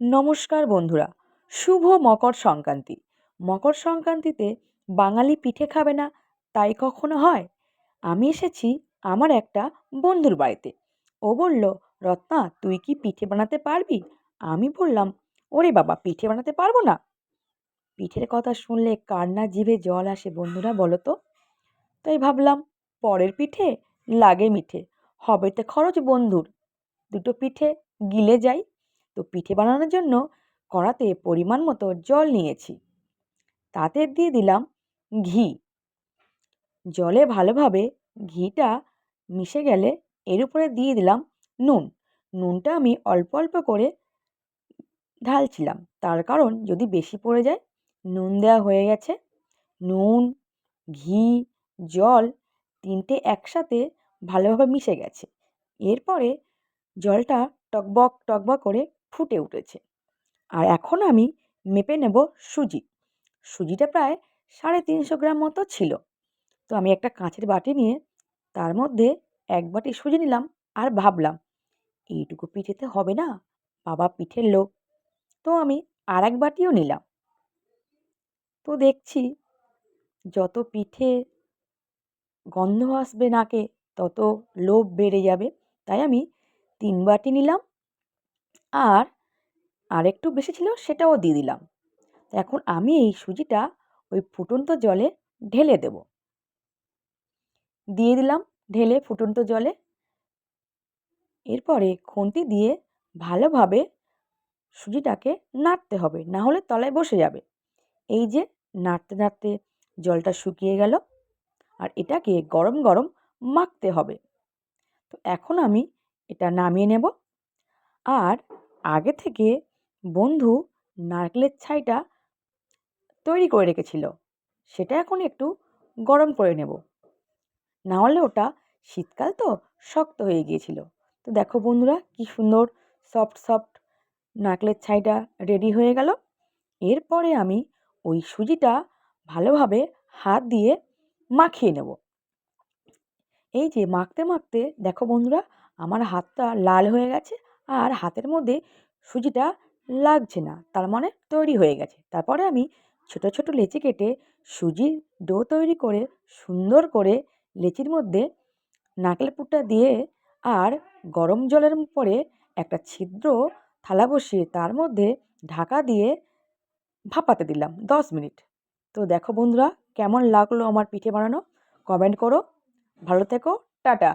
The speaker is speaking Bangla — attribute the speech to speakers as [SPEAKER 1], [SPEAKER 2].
[SPEAKER 1] নমস্কার বন্ধুরা, শুভ মকর সংক্রান্তি। মকর সংক্রান্তিতে বাঙালি পিঠে খাবে না, তাই কখনো হয়? আমি এসেছি আমার একটা বন্ধুর বাড়িতে। ও বলল, রত্না, তুই কি পিঠে বানাতে পারবি? আমি বললাম, ওরে বাবা, পিঠে বানাতে পারব না। পিঠের কথা শুনলে কার না জিভে জল আসে বন্ধুরা, বলো তো? তাই ভাবলাম, পরের পিঠে লাগে মিঠে হবে তো খরচ বন্ধুর। দুটো পিঠে গিলে যাই তো পিঠে বানানোর জন্য কড়াতে পরিমাণ মতো জল নিয়েছি। তাতে দিয়ে দিলাম ঘি। জলে ভালোভাবে ঘিটা মিশে গেলে এর উপরে দিয়ে দিলাম নুন। নুনটা আমি অল্প অল্প করে ঢালছিলাম। তার কারণ যদি বেশি পড়ে যায়, নুন দেওয়া হয়ে গেছে। নুন, ঘি, জল তিনটে একসাথে ভালোভাবে মিশে গেছে। এরপরে জলটা টকবক টকবক করে ফুটে উঠেছে। আর এখন আমি মেপে নেব সুজি। সুজিটা প্রায় সাড়ে তিনশো গ্রাম মতো ছিল। তো আমি একটা কাঁচের বাটি নিয়ে তার মধ্যে এক বাটি সুজি নিলাম আর ভাবলাম, এইটুকু পিঠেতে হবে না? বাবা পিঠের লোক। তো আমি আর এক বাটিও নিলাম। তো দেখছি, যত পিঠে গন্ধ আসবে নাকে, তত লোভ বেড়ে যাবে। তাই আমি তিন বাটি নিলাম আর আরেকটু বেশি ছিল সেটাও দিয়ে দিলাম। এখন আমি এই সুজিটা ওই ফুটন্ত জলে ঢেলে দেব। দিয়ে দিলাম ঢেলে ফুটন্ত জলে। এরপরে খুন্তি দিয়ে ভালোভাবে সুজিটাকে নাড়তে হবে, না হলে তলায় বসে যাবে। এই যে নাড়তে নাড়তে জলটা শুকিয়ে গেল আর এটাকে গরম গরম মাখতে হবে। তো এখন আমি এটা নামিয়ে নেব। আর আগে থেকে বন্ধু নারকেলের ছাইটা তৈরি করে রেখেছিল। সেটা এখন একটু গরম করে নেব। নাহলে ওটা শীতকাল তো শক্ত হয়ে গিয়েছিল। তো দেখো বন্ধুরা, কি সুন্দর সফট সফট নারকেলের ছাইটা রেডি হয়ে গেল। এরপরে আমি ওই সুজিটা ভালোভাবে হাত দিয়ে মাখিয়ে নেব। এই যে মাখতে মাখতে দেখো বন্ধুরা, আমার হাতটা লাল হয়ে গেছে। আর হাতের মধ্যে সুজিটা লাগছে না, তার মানে তৈরি হয়ে গেছে। তারপরে আমি ছোট ছোট লেচি কেটে সুজির ডো তৈরি করে, সুন্দর করে লেচির মধ্যে নারকেল পুরটা দিয়ে আর গরম জলের পরে একটা ছিদ্র থালা বসিয়ে তার মধ্যে ঢাকা দিয়ে ভাপাতে দিলাম দশ মিনিট। তো দেখো বন্ধুরা, কেমন লাগল আমার পিঠে বানানো? কমেন্ট করো। ভালো থেকো, টাটা।